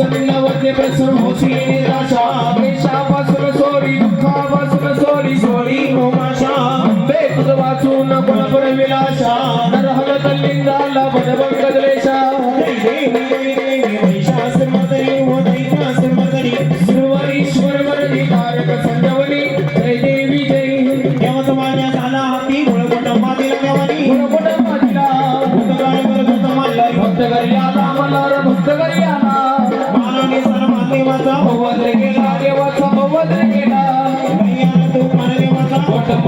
संगवते प्रसन्न होशी निराशा वेशापासून सोरी दुःखापासून सोरी सोरी होमाशा बे तुझ वाचून कोणपण विलाशा नरहर कलिंगाला बनबंग गलेशा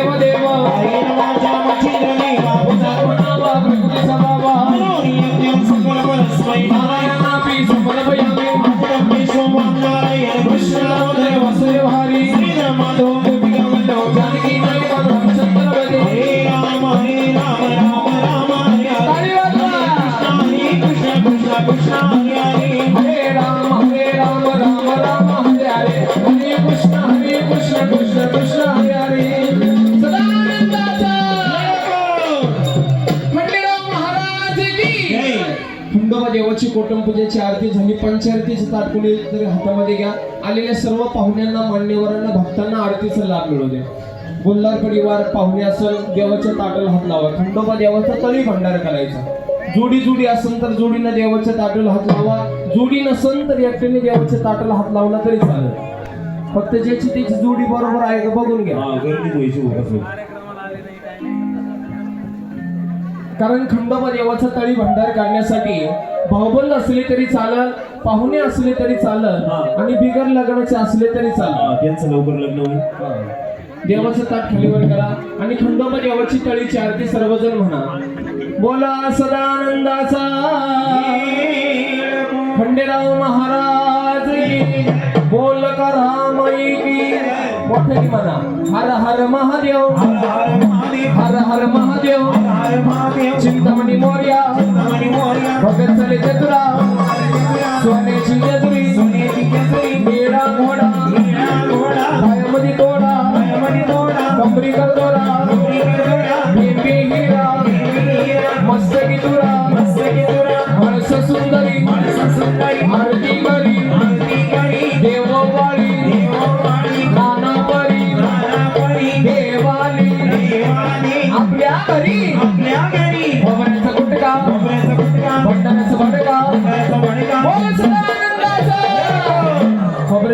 దేవదేవా पूजेची आरती झाली. पंचारतीचं ताटकुली तरी हातामध्ये घ्या. आलेल्या सर्व पाहुण्यांना मान्यवरांना भक्तांना आरतीचा लाभ मिळू द्या बोलदार परिवार पाहुणे असल देवाच्या ताटल हात लावा. खंडोबा देवाचा तरी भंडार करायचा. जोडी जोडी असेल तर जोडीनं देवाच्या ताटाला हात लावा. जोडी नसेल तर एकट्याने देवाच्या ताटल हात लावला तरी चालेल. फक्त ज्याची त्याची जोडी बरोबर आहे का बघून घ्या. गर्दी कारण खंडोबा देवाचा तळी भंडार काढण्यासाठी भाऊबंद असले तरी चाल पाहुणे असले तरी चाल आणि बिगर लग्नाचे असले तरी चाल त्यांचं लवकर लग्न होईल. देवाचं ताट खालीवर करा आणि खंडोबा देवाची तळी चार ते सर्वजण म्हणा. बोला सदानंदाचा. खंडेराव महाराज. बोल कर रामई की मोठे की मना हर हर महादेव हर हर महादेव चिंतामणि मोरिया भगत सरे चतुरा सोने चिंजतुरी मेरा घोड़ा भयमदी तोड़ा कंबरी कर तोड़ा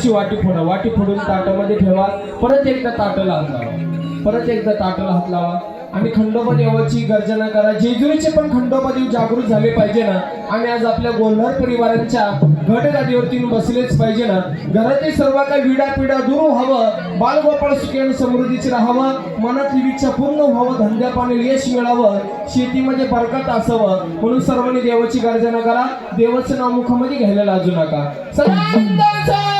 जशी वाटी फोडा. वाटी फोडून ताटामध्ये ठेवा. परत एकदा ताटाला हात लावा. परत एकदा ताटाला हात लावा. आणि खंडोबा देवाची गर्जना करा. जेजुरीचे पण खंडोबा देव जागृत झाले पाहिजे ना. आणि आज आपल्या गोंधळ परिवारांच्या घटगादीवरती बसलेच पाहिजे ना. घरातील सर्व काही विडा पिडा दूर व्हावं. बालगोपाळ सुखी समृद्धीचे राहावं. मनातली इच्छा पूर्ण व्हावं. धंद्यापाने यश मिळावं. शेतीमध्ये बरकत असावं. म्हणून सर्वांनी देवाची गर्जना करा. देवाचं नाव मुखामध्ये घ्यायला लाजू नका. सदा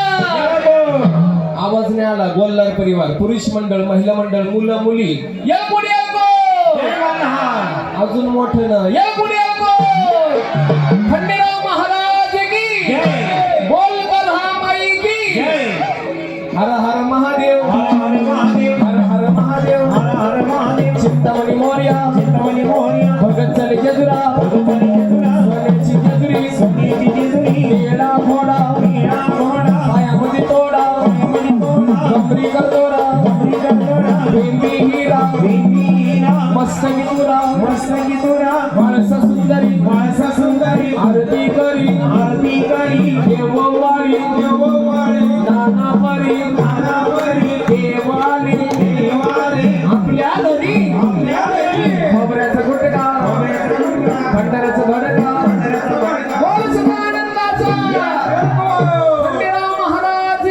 आवाज नाही आला गोल्हार परिवार पुरुष मंडळ महिला मंडळ मुलं मुली. या पुढे! अजून मोठं ना. या पुढे! खंडेराव महाराज की. बोल माई की! हर हर महादेव! हर हर महादेव! हर हर महादेव! चिंतामणी मोर्या! चिंतामणी मोरया! भगत चले सोन्याची सोन्याची निळा घोडा!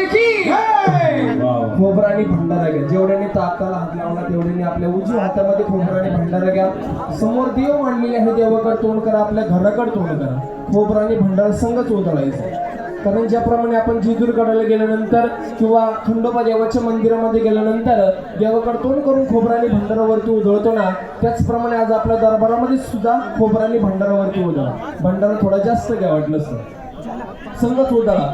की खोबरा आणि भंडारा घ्या. जेवढ्याने ताकाला हात लावला तेवढ्याने आपल्या उजव्या हातामध्ये खोबरा आणि भंडारा घ्या. समोर देव मांडलेले आहे देवाकडे तोंड करा आपल्या घराकडे तोंड करा. खोबरा आणि भंडारा संगच उधळायचं कारण ज्याप्रमाणे आपण जेजूरगडाला गेल्यानंतर किंवा खंडोबा देवाच्या मंदिरामध्ये गेल्यानंतर देवाकडे तोंड करून खोबराने भंडारावरती उधळतो ना त्याचप्रमाणे आज आपल्या दरबारामध्ये सुद्धा खोबराने भंडारावरती उधळा. भंडारा थोडा जास्त घ्या वाटलं संगच उधळा